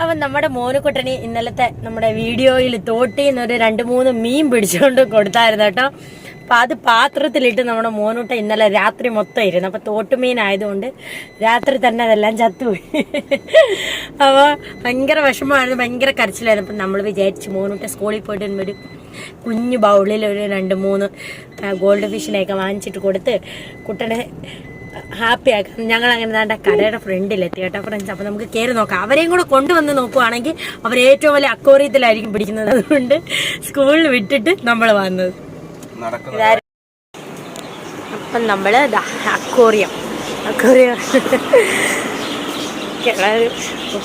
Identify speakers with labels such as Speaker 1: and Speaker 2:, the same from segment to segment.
Speaker 1: അപ്പൊ നമ്മുടെ മോനുക്കുട്ടന് ഇന്നലത്തെ നമ്മുടെ വീഡിയോയിൽ തോട്ടിന്ന് ഒരു രണ്ട് മൂന്ന് മീൻ പിടിച്ചുകൊണ്ട് കൊടുത്തായിരുന്നു കേട്ടോ. അപ്പൊ അത് പാത്രത്തിലിട്ട് നമ്മുടെ മോനുട്ട ഇന്നലെ രാത്രി മൊത്തം ഇരുന്നു. അപ്പൊ തോട്ടുമീൻ ആയതുകൊണ്ട് രാത്രി തന്നെ അതെല്ലാം ചത്തുപോയി. അപ്പൊ ഭയങ്കര വിഷമമായിരുന്നു ഭയങ്കര കരച്ചിലായിരുന്നു. അപ്പൊ നമ്മൾ വിചാരിച്ചു മോനുട്ട സ്കൂളിൽ പോയിട്ട് ഒരു കുഞ്ഞു ബൗളിൽ ഒരു രണ്ട് മൂന്ന് ഗോൾഡ് ഫിഷിനെയൊക്കെ വാങ്ങിച്ചിട്ട് കൊടുത്ത് കുട്ടനെ ഹാപ്പി ആക്കാം ഞങ്ങൾ അങ്ങനെ ദാണ്ട കടയുടെ ഫ്രണ്ടിലെത്തി കേട്ടോ ഫ്രണ്ട്സ് അപ്പൊ നമുക്ക് കയറി നോക്കാം. അവരെയും കൂടെ കൊണ്ടുവന്ന് നോക്കുവാണെങ്കിൽ അവർ ഏറ്റവും വലിയ അക്കോറിയത്തിലായിരിക്കും പിടിക്കുന്നത്. അതുകൊണ്ട് സ്കൂളിൽ വിട്ടിട്ട് നമ്മൾ വന്നത്. അപ്പം നമ്മൾ ദാ അക്കോറിയം അക്കോറിയം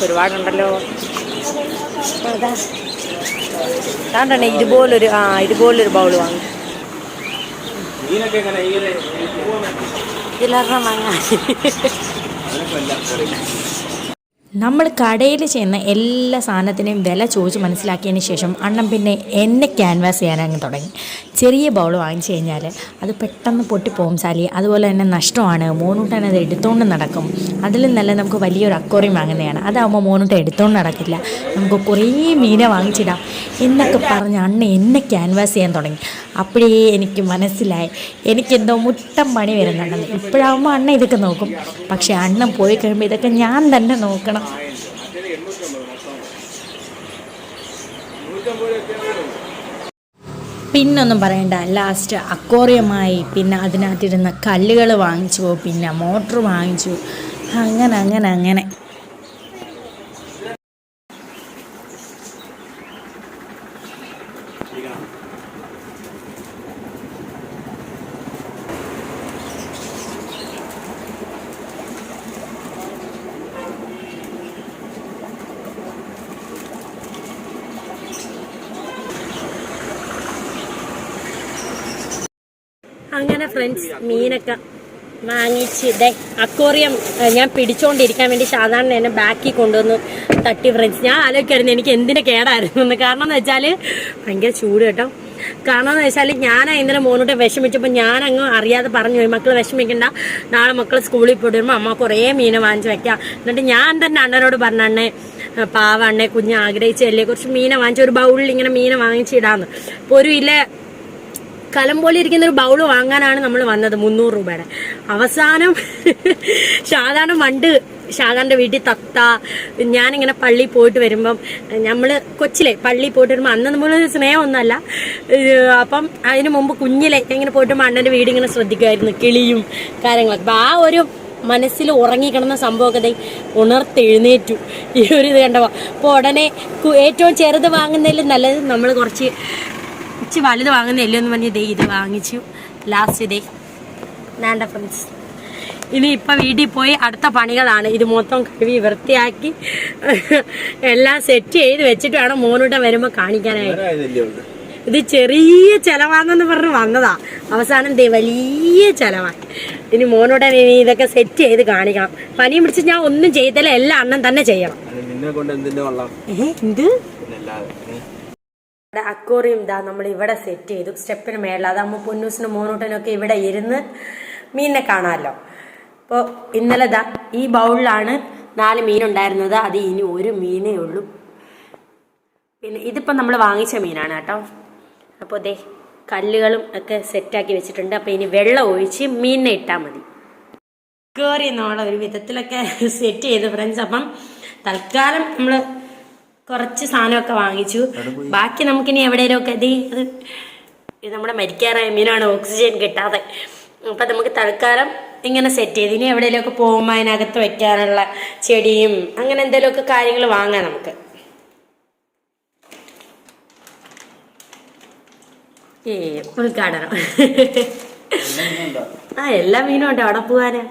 Speaker 1: ഒരുപാടുണ്ടല്ലോ. അതാ ഇതുപോലൊരു ആ ഇതുപോലൊരു ബൗൾ വാങ്ങി.
Speaker 2: മീനൊക്കെ എങ്ങനെ ഈ ഒരു
Speaker 1: ഇതിലൊരെണ്ണം വാങ്ങാൻ
Speaker 2: അതിനൊക്കെ എല്ലാം കറി
Speaker 3: നമ്മൾ കടയിൽ ചെയ്യുന്ന എല്ലാ സാധനത്തിനെയും വില ചോദിച്ച് മനസ്സിലാക്കിയതിന് ശേഷം അണ്ണം പിന്നെ എന്നെ ക്യാൻവാസ് ചെയ്യാനങ്ങ് തുടങ്ങി. ചെറിയ ബൗൾ വാങ്ങിച്ചു കഴിഞ്ഞാൽ അത് പെട്ടെന്ന് പൊട്ടിപ്പോകും സാലി. അതുപോലെ തന്നെ നഷ്ടമാണ്. മോനൂട്ടൻ അത് എടുത്തുകൊണ്ട് നടക്കും. അതിലും നല്ല നമുക്ക് വലിയൊരു അക്കോറിയം വാങ്ങുന്നതാണ്. അതാകുമ്പോൾ മോനൂട്ടൻ എടുത്തുകൊണ്ട് നടക്കില്ല. നമുക്ക് കുറേ മീനെ വാങ്ങിച്ചിടാം എന്നൊക്കെ പറഞ്ഞ് അണ്ണ എന്നെ ക്യാൻവാസ് ചെയ്യാൻ തുടങ്ങി. അപ്പോഴേ എനിക്ക് മനസ്സിലായി. എനിക്കെന്തോ മുട്ടം പണി വരുന്നുണ്ടെന്ന്. ഇപ്പോഴാകുമ്പോൾ അണ്ണ ഇതൊക്കെ നോക്കും. പക്ഷേ അണ്ണൻ പോയി കഴിയുമ്പോൾ ഇതൊക്കെ ഞാൻ തന്നെ നോക്കണം. പിന്നൊന്നും പറയണ്ട. ലാസ്റ്റ് അക്കോറിയമായി പിന്നെ അതിനകത്തിരുന്ന കല്ലുകൾ വാങ്ങിച്ചു പിന്നെ മോട്ടർ വാങ്ങിച്ചു. അങ്ങനെ അങ്ങനെ അങ്ങനെ.
Speaker 1: അങ്ങനെ ഫ്രണ്ട്സ് മീനൊക്കെ വാങ്ങിച്ച് ഇതേ അക്വോറിയം ഞാൻ പിടിച്ചോണ്ടിരിക്കാൻ വേണ്ടി സാധാരണ എന്നെ ബാക്കി കൊണ്ടുവന്നു തട്ടി ഫ്രണ്ട്സ് ഞാൻ ആലോചിക്കായിരുന്നു എനിക്ക് എന്തിനു കേടായിരുന്നു എന്ന്. കാരണം എന്ന് വെച്ചാൽ ഭയങ്കര ചൂട് കേട്ടോ. കാരണം എന്ന് വെച്ചാൽ ഞാൻ ഇന്നലെ മോനോട്ട് വിഷമിച്ചപ്പോൾ ഞാൻ അങ്ങ് അറിയാതെ പറഞ്ഞു പോയി മക്കൾ വിഷമിക്കണ്ട. നാളെ മക്കൾ സ്കൂളിൽ പോയിട്ട് അമ്മ കുറേ മീനെ വാങ്ങിച്ച് വെക്കാം. എന്നിട്ട് ഞാൻ തന്നെ അണ്ണനോട് പറഞ്ഞ അണ്ണേ പാവ അണ്ണേ കുഞ്ഞ് ആഗ്രഹിച്ചല്ലേ കുറച്ച് മീനെ വാങ്ങിച്ച് ഒരു ബൗളിൽ ഇങ്ങനെ മീനെ വാങ്ങിച്ചിടാന്ന് അപ്പോൾ ഒരു ഇല്ല കലം പോലെ ഇരിക്കുന്ന ഒരു ബൗൾ വാങ്ങാനാണ് നമ്മൾ വന്നത് മുന്നൂറ് രൂപയുടെ. അവസാനം സാധാരണ മണ്ട് ഷാദാന്റെ വീട്ടിൽ തത്ത ഞാനിങ്ങനെ പള്ളി പോയിട്ട് വരുമ്പം നമ്മൾ കൊച്ചിലെ പള്ളി പോയിട്ട് വരുമ്പോൾ അന്ന് നമ്മൾ സ്നേഹമൊന്നുമല്ല. അപ്പം അതിനു മുമ്പ് കുഞ്ഞിലെ ഇങ്ങനെ പോയിട്ട് അണ്ണന്റെ വീട് ഇങ്ങനെ ശ്രദ്ധിക്കുമായിരുന്നു കിളിയും കാര്യങ്ങളൊക്കെ. ആ ഒരു മനസ്സിൽ ഉറങ്ങിക്കിടന്ന ദേ ഉണർത്തെഴുന്നേറ്റു. ഈ ഒരു ഇത് കണ്ടോ അപ്പോൾ ഉടനെ ഏറ്റവും ചെറുത് വാങ്ങുന്നതിൽ നല്ലത് നമ്മൾ കുറച്ച് ഇച്ചി വലുത് വാങ്ങുന്നില്ല എന്ന് പറഞ്ഞ് ദേ ഇത് വാങ്ങിച്ചു. ലാസ്റ്റ് ഇതേ വേണ്ട ഫ്രണ്ട്സ് ഇനി ഇപ്പം വീട്ടിൽ പോയി അടുത്ത പണികളാണ്. ഇത് മൊത്തം കഴുകി വൃത്തിയാക്കി എല്ലാം സെറ്റ് ചെയ്ത് വെച്ചിട്ട് വേണം മോനൂട്ടം വരുമ്പോൾ കാണിക്കാനായിട്ട്. ഇത് ചെറിയ ചിലവാണെന്ന് പറഞ്ഞ് വന്നതാ. അവസാനം ദേ വലിയ ചിലവാണ് ഇനി മോനോടെ ഇനി ഇതൊക്കെ സെറ്റ് ചെയ്ത് കാണിക്കണം. പനിയും പിടിച്ച് ഞാൻ ഒന്നും ചെയ്തല്ല. എല്ലാ അണ്ണൻ തന്നെ ചെയ്യണം. എന്ത്? ഇവിടെ അക്വോറിയം ഇതാ നമ്മൾ ഇവിടെ സെറ്റ് ചെയ്തു. സ്റ്റെപ്പിന് മേളിൽ അതാകുമ്പോൾ പൊന്നൂസിനും മോനൂട്ടനൊക്കെ ഇവിടെ ഇരുന്ന് മീനിനെ കാണാമല്ലോ അപ്പോൾ ഇന്നലെ ദാ ഈ ബൗളിലാണ് നാല് മീനുണ്ടായിരുന്നത് അത് ഇനി ഒരു മീനേ ഉള്ളൂ. പിന്നെ ഇതിപ്പോൾ നമ്മൾ വാങ്ങിച്ച മീനാണ് കേട്ടോ. അപ്പോൾ ദേ കല്ലുകളും ഒക്കെ സെറ്റാക്കി വെച്ചിട്ടുണ്ട്. അപ്പോൾ ഇനി വെള്ളം ഒഴിച്ച് മീനിനെ ഇട്ടാൽ മതി. കയറി എന്നുള്ള ഒരു വിധത്തിലൊക്കെ സെറ്റ് ചെയ്തു ഫ്രണ്ട്സ് അപ്പം തൽക്കാലം നമ്മൾ കുറച്ച് സാധനമൊക്കെ വാങ്ങിച്ചു. ബാക്കി നമുക്കിനി എവിടെയെങ്കിലുമൊക്കെ ഇത് ഇത് നമ്മുടെ മരിക്കാറായ മീനാണ് ഓക്സിജൻ കിട്ടാതെ. അപ്പം നമുക്ക് തൽക്കാലം ഇങ്ങനെ സെറ്റ് ചെയ്ത് ഇനി എവിടെയെങ്കിലുമൊക്കെ പോകുമ്പോൾ അതിനകത്ത് വെക്കാനുള്ള ചെടിയും അങ്ങനെ എന്തെങ്കിലുമൊക്കെ കാര്യങ്ങൾ വാങ്ങാം നമുക്ക്. ഏ ഉദ്ഘാടനം. ആ എല്ലാ മീനും ഉണ്ട് അവിടെ പോവാനാ?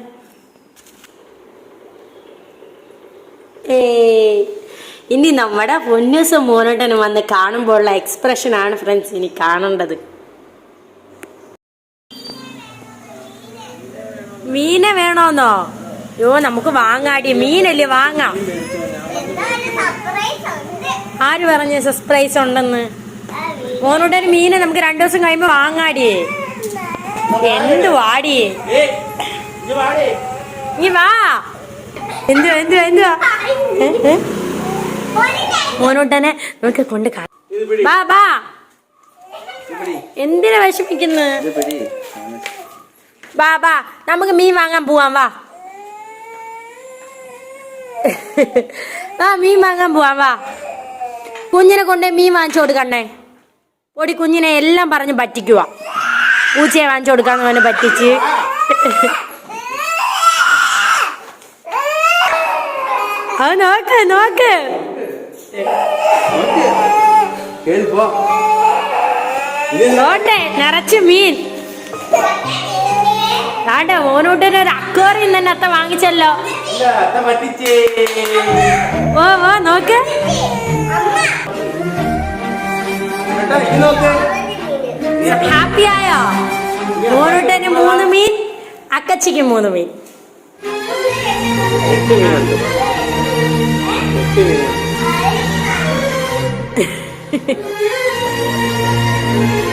Speaker 1: ഏ ഇനി നമ്മുടെ പൊന്നൂസും മോനോട്ടനും വന്ന് കാണുമ്പോഴുള്ള എക്സ്പ്രഷൻ ആണ് ഫ്രണ്ട്സ് ഇനി കാണേണ്ടത്. മീനെ വേണോന്നോ? യോ നമുക്ക് വാങ്ങാടി. മീനല്ലേ വാങ്ങാം. ആര് പറഞ്ഞു സർപ്രൈസ് ഉണ്ടെന്ന്? മോനോട്ടൻ മീനെ നമുക്ക് രണ്ടു ദിവസം കഴിയുമ്പോ വാങ്ങാടിയേ എന്ത് വാടിയേ നീ വാ. എന്തുവാ എന്തുവാ എന്തുവാ? മോനോട്ടനെ നമുക്ക് കൊണ്ട്
Speaker 2: ബാബാ
Speaker 1: ബാ എന്തിനാ വിഷമിക്കുന്നു? ബാ നമുക്ക് മീൻ വാങ്ങാൻ പോവാം വാ. ആ മീൻ വാങ്ങാൻ പോവാം വാ. കുഞ്ഞിനെ കൊണ്ട് മീൻ വാങ്ങിച്ചു കൊടുക്കണ്ടേ? പൊടി കുഞ്ഞിനെ എല്ലാം പറഞ്ഞ് പറ്റിക്കുക പൂച്ചയെ വാങ്ങിച്ചു കൊടുക്കാന്ന് പറഞ്ഞ് പറ്റിച്ച്. അത് നോക്ക് നോക്ക്.
Speaker 2: പോ.
Speaker 1: നോട്ടെ നിറച്ച് മീൻ. ആട്ടെ ഓനോട്ടിന് ഒരു അക്വേറിയം തന്നെ അത്ത വാങ്ങിച്ചല്ലോ. ഓ ഓ നോക്ക്. ഹാപ്പി ആയോ? ഓനോട്ടന് മൂന്ന് മീൻ അക്കച്ചിക്ക് മൂന്ന് മീൻ.
Speaker 2: എട്ട് മീനുണ്ട്. എട്ട് മീനുണ്ട്. Ha ha ha ha!